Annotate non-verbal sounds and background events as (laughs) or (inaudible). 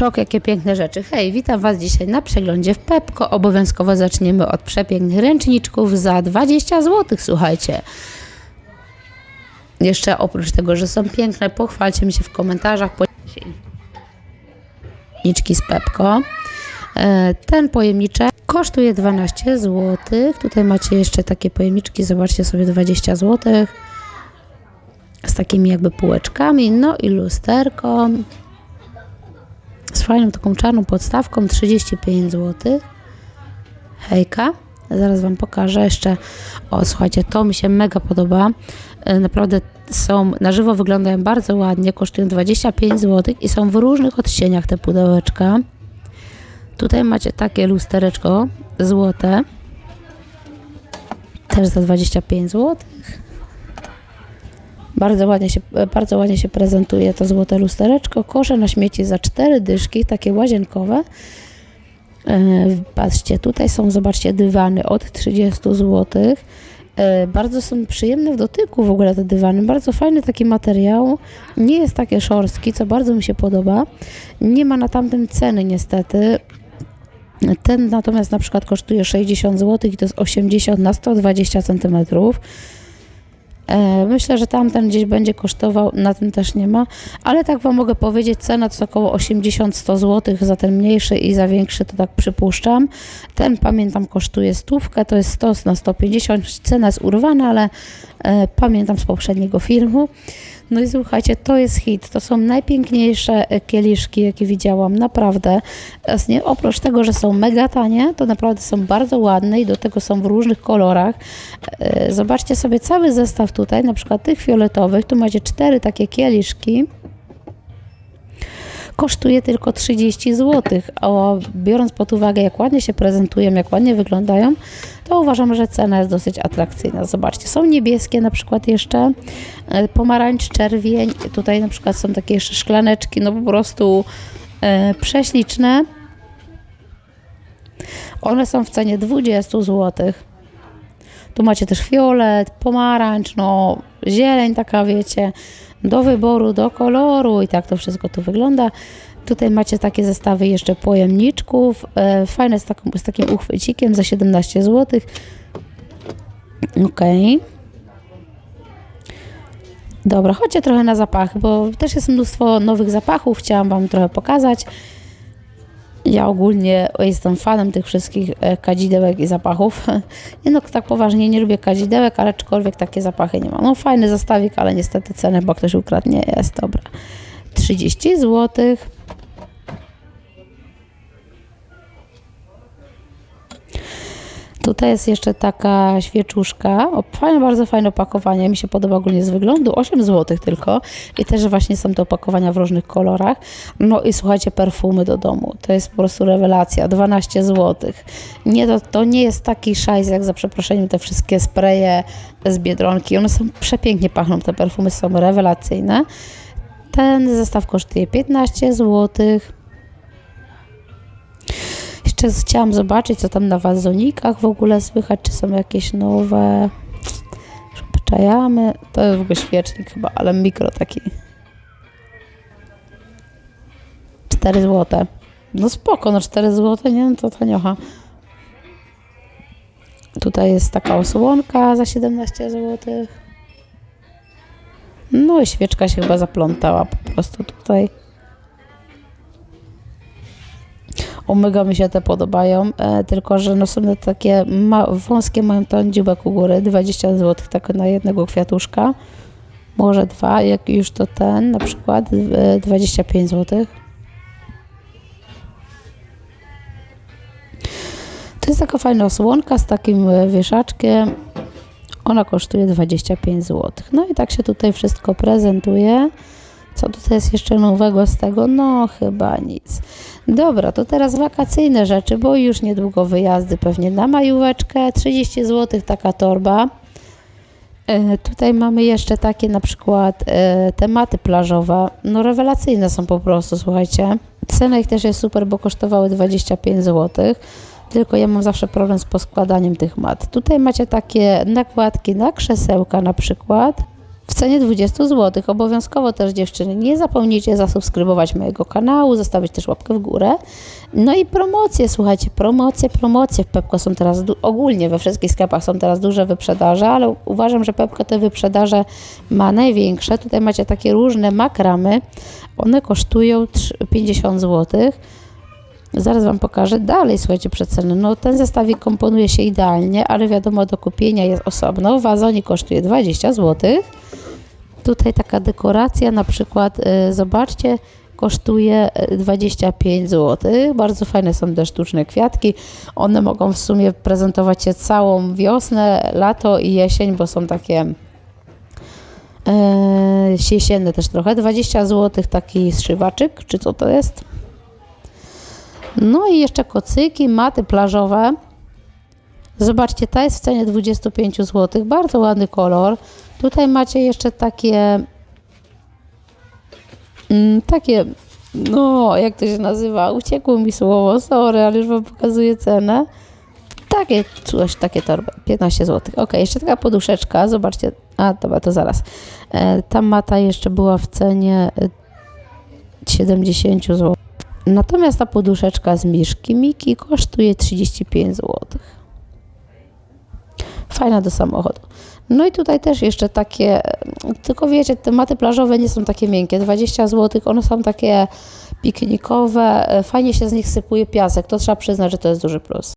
Szok, jakie piękne rzeczy. Hej, witam Was dzisiaj na przeglądzie w Pepko. Obowiązkowo zaczniemy od przepięknych ręczniczków za 20 zł, słuchajcie. Jeszcze oprócz tego, że są piękne, pochwalcie mi się w komentarzach. Pojemniczki z Pepko. E, Ten pojemniczek kosztuje 12 zł. Tutaj macie jeszcze takie pojemniczki, zobaczcie sobie 20 zł. Z takimi jakby półeczkami, no i lusterką z fajną taką czarną podstawką 35 zł. Hejka. Zaraz Wam pokażę jeszcze. O, słuchajcie, to mi się mega podoba. E, Naprawdę są, na żywo wyglądają bardzo ładnie, kosztują 25 zł i są w różnych odcieniach te pudełeczka. Tutaj macie takie lustereczko złote. Też za 25 zł. Bardzo ładnie, się, bardzo ładnie się prezentuje to złote lustereczko. Kosze na śmieci za cztery dyszki, takie łazienkowe. E, Patrzcie, tutaj są, zobaczcie, dywany od 30 zł. E, Bardzo są przyjemne w dotyku w ogóle te dywany. Bardzo fajny taki materiał. Nie jest takie szorstki, co bardzo mi się podoba. Nie ma na tamtym ceny niestety. Ten natomiast na przykład kosztuje 60 zł i to jest 80 na 120 cm. E, Myślę, że tamten gdzieś będzie kosztował, na tym też nie ma, ale tak Wam mogę powiedzieć, cena to około 80-100 zł za ten mniejszy i za większy to tak przypuszczam. Ten pamiętam kosztuje stówkę, to jest 100 na 150, cena jest urwana, ale e, pamiętam z poprzedniego filmu. No i słuchajcie, to jest hit. To są najpiękniejsze e, kieliszki, jakie widziałam, naprawdę. Oprócz tego, że są mega tanie, to naprawdę są bardzo ładne i do tego są w różnych kolorach. E, Zobaczcie sobie cały zestaw tutaj, na przykład tych fioletowych. Tu macie cztery takie kieliszki kosztuje tylko 30 zł. A biorąc pod uwagę, jak ładnie się prezentują, jak ładnie wyglądają, to uważam, że cena jest dosyć atrakcyjna. Zobaczcie, są niebieskie na przykład jeszcze, e, pomarańcz, czerwień, tutaj na przykład są takie jeszcze szklaneczki, no po prostu e, prześliczne. One są w cenie 20 zł. Tu macie też fiolet, pomarańcz, no zieleń taka wiecie, do wyboru, do koloru i tak to wszystko tu wygląda. Tutaj macie takie zestawy jeszcze pojemniczków, e, fajne z, taką, z takim uchwycikiem za 17 zł. Ok. Dobra, chodźcie trochę na zapachy, bo też jest mnóstwo nowych zapachów, chciałam Wam trochę pokazać. Ja ogólnie jestem fanem tych wszystkich e, kadzidełek i zapachów. (laughs) Nie no, tak poważnie nie lubię kadzidełek, ale aczkolwiek takie zapachy nie ma. No fajny zestawik, ale niestety ceny, bo ktoś ukradł, nie jest dobra. 30 zł. Tutaj jest jeszcze taka świeczuszka. O, fajne, bardzo fajne opakowanie. Mi się podoba ogólnie z wyglądu. 8 zł tylko. I też właśnie są te opakowania w różnych kolorach. No i słuchajcie, perfumy do domu. To jest po prostu rewelacja. 12 zł. Nie, to, to nie jest taki szajs, jak za przeproszeniem te wszystkie spreje z Biedronki. One są przepięknie pachną. Te perfumy są rewelacyjne. Ten zestaw kosztuje 15 złotych. Jeszcze chciałam zobaczyć, co tam na wazonikach w ogóle słychać, czy są jakieś nowe. Czajamy. To jest w ogóle świecznik chyba, ale mikro taki. 4 złote. No spoko, no 4 złote, nie? No to taniocha. Tutaj jest taka osłonka za 17 zł. No i świeczka się chyba zaplątała po prostu tutaj. O, mega mi się te podobają, e, tylko że no są takie ma, wąskie, mają ten dziubek u góry, 20 zł, tak na jednego kwiatuszka, może dwa, jak już to ten, na przykład e, 25 zł. To jest taka fajna osłonka z takim e, wieszaczkiem, ona kosztuje 25 zł. No i tak się tutaj wszystko prezentuje. Co tutaj jest jeszcze nowego z tego? No, chyba nic. Dobra, to teraz wakacyjne rzeczy, bo już niedługo wyjazdy pewnie na majóweczkę. 30 zł taka torba. E, tutaj mamy jeszcze takie na przykład e, tematy plażowe. No rewelacyjne są po prostu, słuchajcie. Cena ich też jest super, bo kosztowały 25 zł. Tylko ja mam zawsze problem z poskładaniem tych mat. Tutaj macie takie nakładki na krzesełka na przykład w cenie 20 zł. Obowiązkowo też dziewczyny, nie zapomnijcie zasubskrybować mojego kanału, zostawić też łapkę w górę. No i promocje, słuchajcie, promocje, promocje w Pepko są teraz, ogólnie we wszystkich sklepach są teraz duże wyprzedaże, ale uważam, że Pepko te wyprzedaże ma największe. Tutaj macie takie różne makramy, one kosztują trz- 50 zł. Zaraz Wam pokażę dalej, słuchajcie, przeceny. No ten zestawik komponuje się idealnie, ale wiadomo, do kupienia jest osobno. Wazonik kosztuje 20 zł. Tutaj taka dekoracja, na przykład, y, zobaczcie, kosztuje y, 25 zł. Bardzo fajne są te sztuczne kwiatki. One mogą w sumie prezentować się całą wiosnę, lato i jesień, bo są takie e, jesienne też trochę. 20 zł taki zszywaczyk, czy co to jest? No i jeszcze kocyki, maty plażowe. Zobaczcie, ta jest w cenie 25 zł. Bardzo ładny kolor. Tutaj macie jeszcze takie mm, takie no, jak to się nazywa? Uciekło mi słowo, sorry, ale już wam pokazuję cenę. Takie coś, takie torby, 15 zł. Ok, jeszcze taka poduszeczka, zobaczcie. A, dobra, to zaraz. E, ta mata jeszcze była w cenie e, 70 zł. Natomiast ta poduszeczka z Miszki Miki kosztuje 35 zł. Fajna do samochodu. No i tutaj też jeszcze takie, tylko wiecie, te maty plażowe nie są takie miękkie, 20 zł, one są takie piknikowe, fajnie się z nich sypuje piasek, to trzeba przyznać, że to jest duży plus.